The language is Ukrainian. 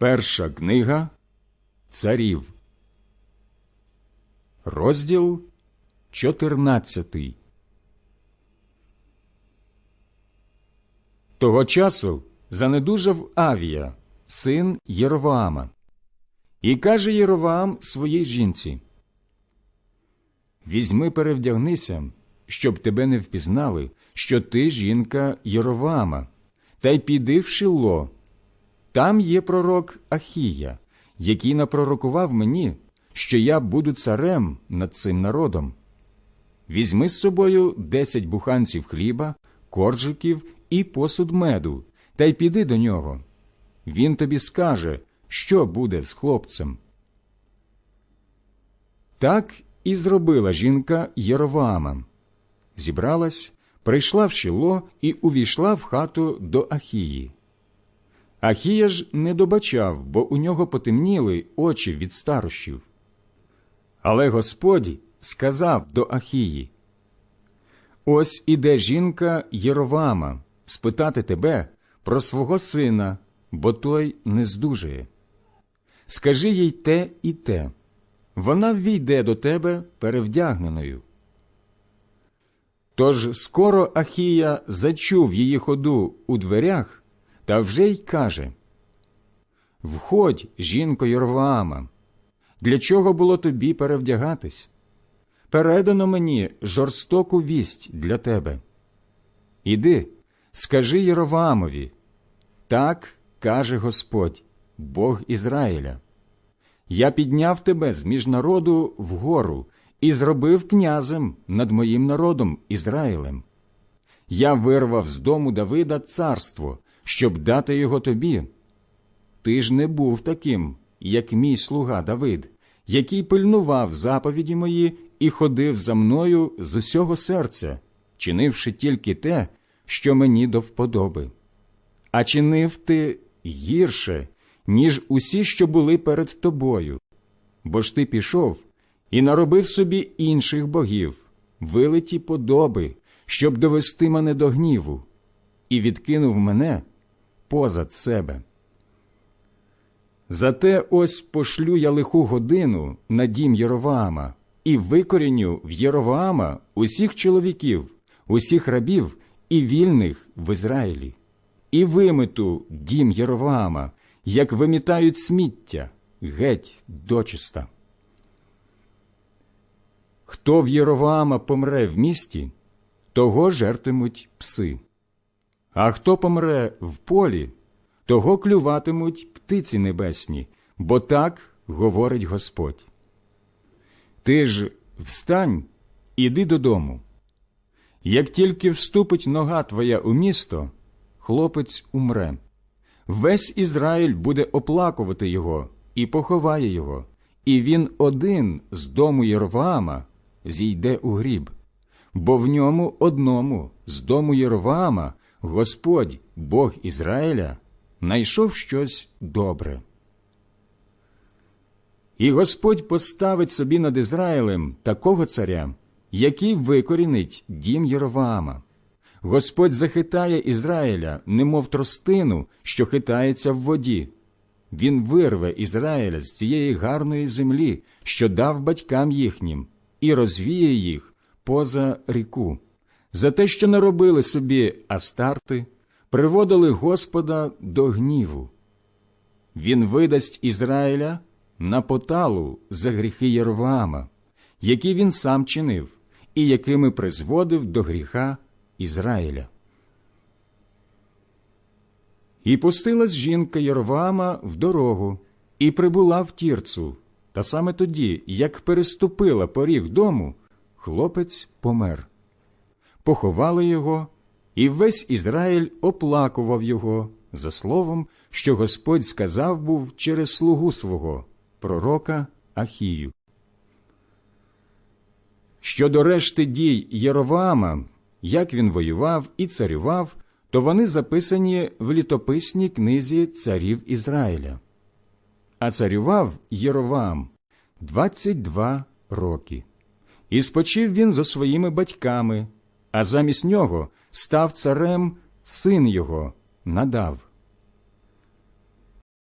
Перша книга Царів, розділ 14 Того часу занедужав Авія, син Єроваама, і каже Єроваам своїй жінці: Візьми, перевдягнися, щоб тебе не впізнали, що ти жінка Єроваама, та й піди в Шило. Там є пророк Ахія, який напророкував мені, що я буду царем над цим народом. Візьми з собою десять буханців хліба, коржиків і посуд меду, та й піди до нього. Він тобі скаже, що буде з хлопцем. Так і зробила жінка Єроваама. Зібралась, прийшла в Шило і увійшла в хату до Ахії. Ахія ж не добачав, бо у нього потемніли очі від старощів. Але Господь сказав до Ахії: Ось іде жінка Єровама спитати тебе про свого сина, бо той не здужує. Скажи їй те і те. Вона ввійде до тебе перевдягненою. Тож скоро Ахія зачув її ходу у дверях та вже й каже Входь, жінко Йорваама, для чого було тобі перевдягатись? Передано мені жорстоку вість для тебе. Іди, скажи Єроваамові, так каже Господь, Бог Ізраїля. Я підняв тебе з між народу вгору і зробив князем над моїм народом Ізраїлем. Я вирвав з дому Давида царство, щоб дати його тобі. Ти ж не був таким, як мій слуга Давид, який пильнував заповіді мої і ходив за мною з усього серця, чинивши тільки те, що мені до вподоби. А чинив ти гірше, ніж усі, що були перед тобою, бо ж ти пішов і наробив собі інших богів, вилиті подоби, щоб довести мене до гніву, і відкинув мене позад себе. Зате ось пошлю я лиху годину на дім Єроваама і викоріню в Єроваама усіх чоловіків, усіх рабів і вільних в Ізраїлі, і вимету дім Єроваама, як вимітають сміття геть дочиста. Хто в Єроваама помре в місті, того жертимуть пси, а хто помре в полі, того клюватимуть птиці небесні, бо так говорить Господь. Ти ж встань, іди додому. Як тільки вступить нога твоя у місто, хлопець умре. Весь Ізраїль буде оплакувати його і поховає його, і він один з дому Єроваама зійде у гріб, бо в ньому одному з дому Єроваама Господь, Бог Ізраїля, найшов щось добре. І Господь поставить собі над Ізраїлем такого царя, який викорінить дім Єроваама. Господь захитає Ізраїля, немов тростину, що хитається в воді. Він вирве Ізраїля з цієї гарної землі, що дав батькам їхнім, і розвіє їх поза ріку, за те, що наробили собі астарти, приводили Господа до гніву. Він видасть Ізраїля на поталу за гріхи Єроваама, які він сам чинив, і якими призводив до гріха Ізраїля. І пустилась жінка Єроваама в дорогу і прибула в тірцу, та саме тоді, як переступила поріг дому, хлопець помер. Поховали його, і весь Ізраїль оплакував його за словом, що Господь сказав був через слугу свого, пророка Ахію. Щодо решти дій Єроваама, як він воював і царював, то вони записані в літописній книзі царів Ізраїля. А царював Єроваам 22 роки. І спочив він зо своїми батьками, а замість нього став царем син його надав.